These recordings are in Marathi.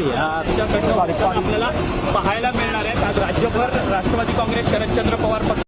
तुमच्याकडनं भाषण आपल्याला पाहायला मिळणार आहेत आज राज्यभर राष्ट्रवादी काँग्रेस शरदचंद्र पवार पक्ष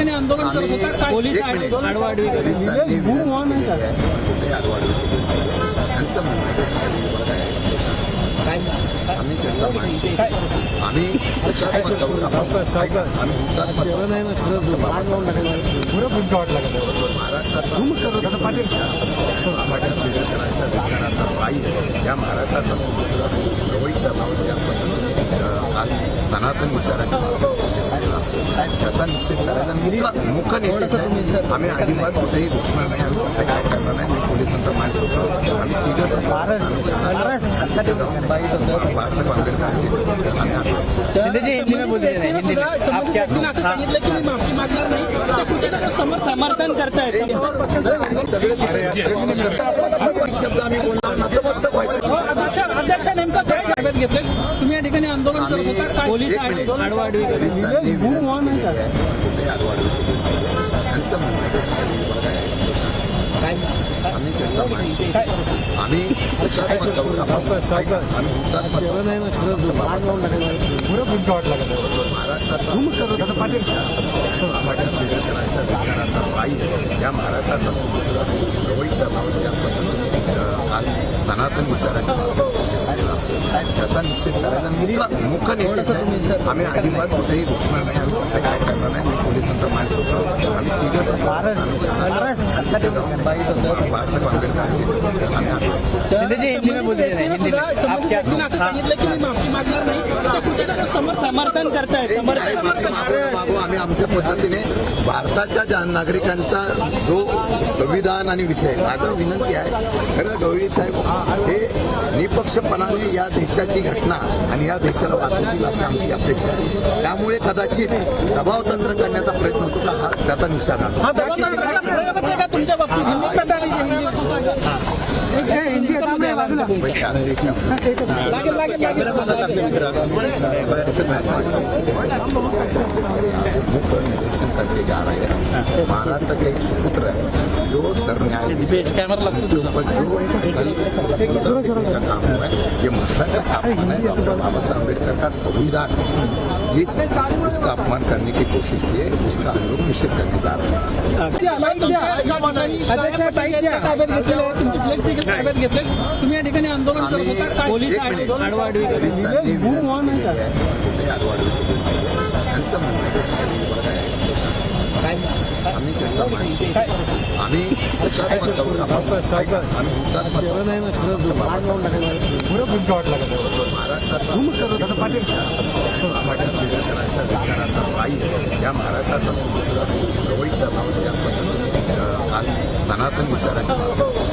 ठिकाणी आंदोलन करत होता. काय? पोलीस आडवाडवी पोलिसांनी केलेली आहे. कुठे आडवाडवी केलेली आहे. त्यांचं म्हणणं आहे. की आम्ही त्यांचा मान आम्ही हुतात्मा जाऊ आपण आम्ही हुतात्मा जाऊ. महाराष्ट्राचा प्रामाणिक विचारांचा विचाराचा पायी या महाराष्ट्राचा सुपुत्र. रवई साहेबांनी ज्या पद्धतीने आज सनातन विचारांची त्याचा निश्चित करायला मुक मुख नेतेच आहे आम्ही अजिबात कुठेही घोषणा नाही आम्ही कुठे काय करणार नाही मी पोलिसांचा मान ठेवतो आम्ही तिघं बाळासाहेब आंबेडकरांची आम्ही सांगितलं की मी माफी मागणार नाही ते कुठेतरी समर समर्थन करतायत सगळे शब्द आम्ही बोलणार नतमस्तक व्हायचं हो, अध्यक्ष अध्यक्ष नेमकं काय ताब्यात घेतलं तुम्ही या ठिकाणी आंदोलन करत आम्ही होता काय पोलीस आडवाडवी पोलिसांनी विनंती आहे. कुठे आडवाडवी केलेली आहे. त्यांचं म्हणणं आहे की आम्ही त्यांचा मान आम्ही हुतात्मा जाऊ आपण आम्ही हुतात्मा जाऊ. महाराष्ट्राचा प्रामाणिक विचारांचा विचाराचा पायी या महाराष्ट्राचा सुपुत्र पद्धतीने आज सनातन विचारांची त्याचा निश्चित करायला मुक मुख आहे आम्ही अजिबात कुठेही घोषणा नाही आम्ही कुठे काय करणार नाही. मी पोलिसांचा मान ठेवतो. आम्ही तिघं बाळासाहेब समर समर्थन करतायत काही समर्थन पद्धतीने भारताच्या ज्या नागरिकांचा जो संविधान आणि विषय माझा विनंती आहे खरं गवळी साहेब हे निपक्षपणाने या देशाची घटना आणि या देशाला वाचवतील अशी आमची अपेक्षा आहे. त्यामुळे कदाचित दबावतंत्र करण्याचा प्रयत्न होतो का? हा त्याचा निशाणा हा तुमच्या बाबतीत हिंदी प्रधान लागेल लागेल लागेल मुख्य निरीक्षण करके जा रहे हैं महाराष्ट्र तक एक सुपुत्र है जो सरन्यायाधीश बेस कैमरा लगता तुझा पर जो कल का काम हुआ है ये महाराष्ट्र का अपमान है डॉक्टर बाबा साहब अंबेडकर का संविधान जिस उसका अपमान करने की कोशिश किए उसका हम लोग निश्चित करने जा रहे हैं आम्ही. त्यांचं. आम्ही हुतात्मा ऐका, आम्ही हुतात्मा चौक महाराष्ट्रात विचारांचा विचारांचा या महाराष्ट्राचा समुद्र रवई समावेश या पद्धतीने अ, काल सनातन विचारांची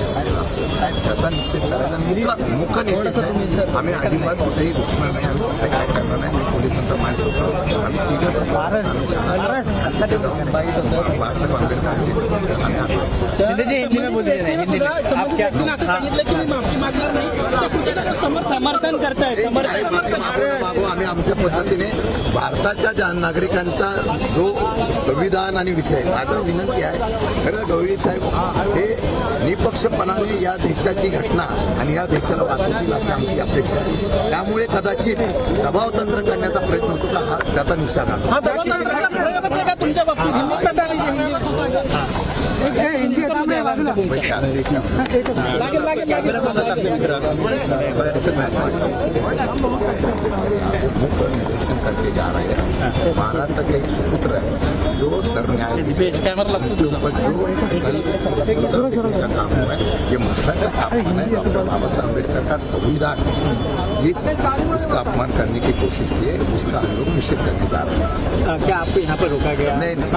त्याचा निश्चित करायला मुक मुक आहे आम्ही अजिबात कुठेही घोषणा नाही आम्ही कुठे काय करणार नाही. पोलिसांचा मान ठेवतो. आम्ही तिघं आम्ही सांगितलं की मी माफी मागणार नाही ते समर्थन करताय समर्थन आम्ही आमच्या पद्धतीने भारताच्या ज्या नागरिकांचा जो संविधान आणि विषय माझा विनंती आहे. खरं गवळी साहेब हे निपक्षपणाने या देशाची घटना आणि या देशाला वाचवतील अशी आमची अपेक्षा आहे त्यामुळे कदाचित दबाव तंत्र करण्याचा प्रयत्न होतो का हा त्याचा निशाणा हा तुमच्या बाबतीत हिंदी प्रधान हिंदी लागेल लागेल लागेल मुक्त निरीक्षण करके जा रहे हैं महाराष्ट्र के एक सुपुत्र है जो सरन्यायाधीश बेस कैमरा लगता जो का काम हुआ है ये मतलब का अपमान है डॉक्टर बाबा साहब अंबेडकर का संविधान जिस उसका अपमान करने की कोशिश की है उसका हम लोग निश्चित करने जा रहे हैं। क्या आपको यहाँ पर रोका गया? नहीं नहीं।